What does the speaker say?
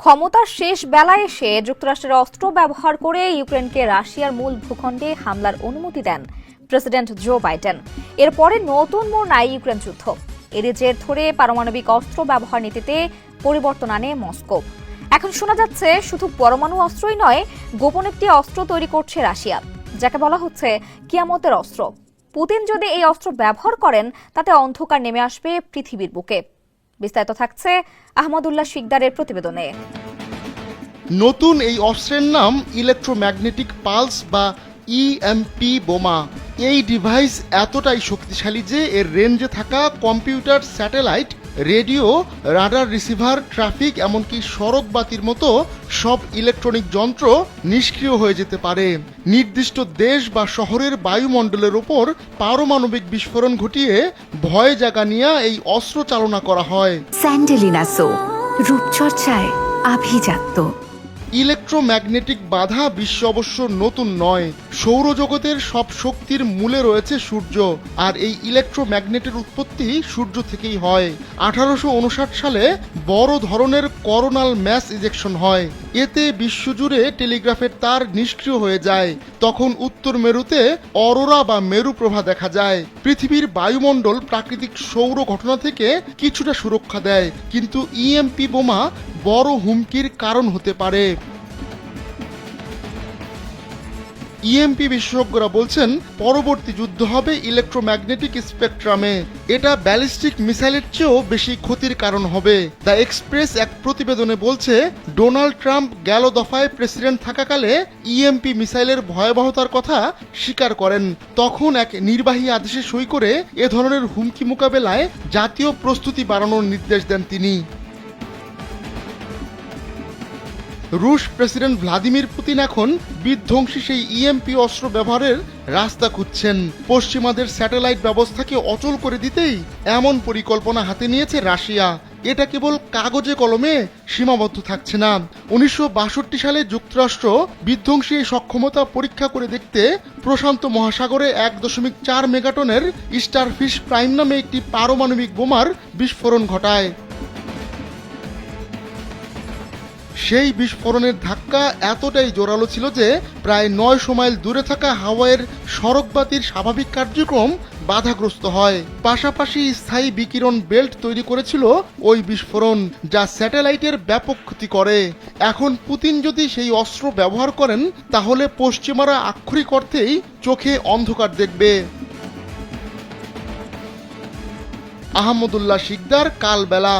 ক্ষমতার শেষ বেলায় এসে যুক্তরাষ্ট্রের অস্ত্র ব্যবহার করে ইউক্রেনকে রাশিয়ার মূল ভূখণ্ডে হামলার অনুমতি দেন প্রেসিডেন্ট জো বাইডেন। এরপরে নতুন মোড় নাই ইউক্রেন যুদ্ধ। এরই জের ধরে পারমাণবিক অস্ত্র ব্যবহার নীতিতে পরিবর্তন আনে মস্কো। এখন শোনা যাচ্ছে, শুধু পরমাণু অস্ত্রই নয়, গোপন একটি অস্ত্র তৈরি করছে রাশিয়া। যাকে বলা হচ্ছে কিয়ামতের অস্ত্র। পুতিন যদি এই অস্ত্র ব্যবহার করেন, তাতে অন্ধকার নেমে আসবে পৃথিবীর বুকে। বিস্তারিত থাকছে আহমদুল্লাহ শিকদারের প্রতিবেদনে। নতুন এই অস্ত্রের নাম ইলেকট্রোম্যাগনেটিক পালস বা ইএমপি বোমা। এই ডিভাইস এতটাই শক্তিশালী যে এর রেঞ্জে থাকা computer satellite radio, radar receiver, traffic, এমনকি সড়ক বাতির মতো সব ইলেকট্রনিক যন্ত্র নিষ্ক্রিয় হয়ে যেতে পারে। নির্দিষ্ট দেশ বা শহরের বায়ুমণ্ডলের ওপর পারমাণবিক বিস্ফোরণ ঘটিয়ে ভয় জাগা নিয়ে এই অস্ত্র চালনা করা হয়। স্যান্ডেলিনাসো রূপচর্চায় আভিজাত্য। ইলেকট্রোম্যাগনেটিক বাধা বিশ্ব অবশ্য নতুন নয়। সৌরজগতের সব শক্তির মূলে রয়েছে সূর্য, আর এই ইলেকট্রোম্যাগনেটের উৎপত্তি সূর্য থেকেই হয়। আঠারোশো উনষাট সালে বড় ধরনের করোনাল ম্যাস ইজেকশন হয়। এতে বিশ্বজুড়ে টেলিগ্রাফের তার নিষ্ক্রিয় হয়ে যায়। তখন উত্তর মেরুতে অরোরা বা মেরু প্রভা দেখা যায়। পৃথিবীর বায়ুমণ্ডল প্রাকৃতিক সৌর ঘটনা থেকে কিছুটা সুরক্ষা দেয়। কিন্তু ইএমপি বোমা বড় হুমকির কারণ হতে পারে। ইএমপি বিশেষজ্ঞরা বলছেন, পরবর্তী যুদ্ধ হবে ইলেকট্রোম্যাগনেটিক স্পেকট্রামে এটা ব্যালিস্টিক মিসাইলের চেয়েও বেশি ক্ষতির কারণ হবে। দ্য এক্সপ্রেস এক প্রতিবেদনে বলছে, ডোনাল্ড ট্রাম্প গেল দফায় প্রেসিডেন্ট থাকাকালে ইএমপি মিসাইলের ভয়াবহতার কথা স্বীকার করেন। তখন এক নির্বাহী আদেশে সই করে এ ধরনের হুমকি মোকাবেলায় জাতীয় প্রস্তুতি বাড়ানোর নির্দেশ দেন তিনি। রুশ প্রেসিডেন্ট ভ্লাদিমির পুতিন এখন বিধ্বংসী সেই ইএমপি অস্ত্র ব্যবহারের রাস্তা খুঁজছেন। পশ্চিমাদের স্যাটেলাইট ব্যবস্থাকে অচল করে দিতেই এমন পরিকল্পনা হাতে নিয়েছে রাশিয়া। এটা কেবল কাগজে কলমে সীমাবদ্ধ থাকছে না। উনিশশো বাষট্টি সালে যুক্তরাষ্ট্র বিধ্বংসী সক্ষমতা পরীক্ষা করে দেখতে প্রশান্ত মহাসাগরে এক দশমিক চার মেগাটনের স্টারফিশ প্রাইম নামে একটি পারমাণবিক বোমার বিস্ফোরণ ঘটায়। সেই বিস্ফোরণের ধাক্কা এতটাই জোরালো ছিল যে প্রায় নয়শো মাইল দূরে থাকা হাওয়াইয়ের সড়কবাতির স্বাভাবিক কার্যক্রম বাধাগ্রস্ত হয়। পাশাপাশি স্থায়ী বিকিরণ বেল্ট তৈরি করেছিল ওই বিস্ফোরণ, যা স্যাটেলাইটের ব্যাপক ক্ষতি করে। এখন পুতিন যদি সেই অস্ত্র ব্যবহার করেন, তাহলে পশ্চিমারা আক্ষরিক অর্থেই চোখে অন্ধকার দেখবে। আহমদুল্লাহ শিকদার, কালবেলা।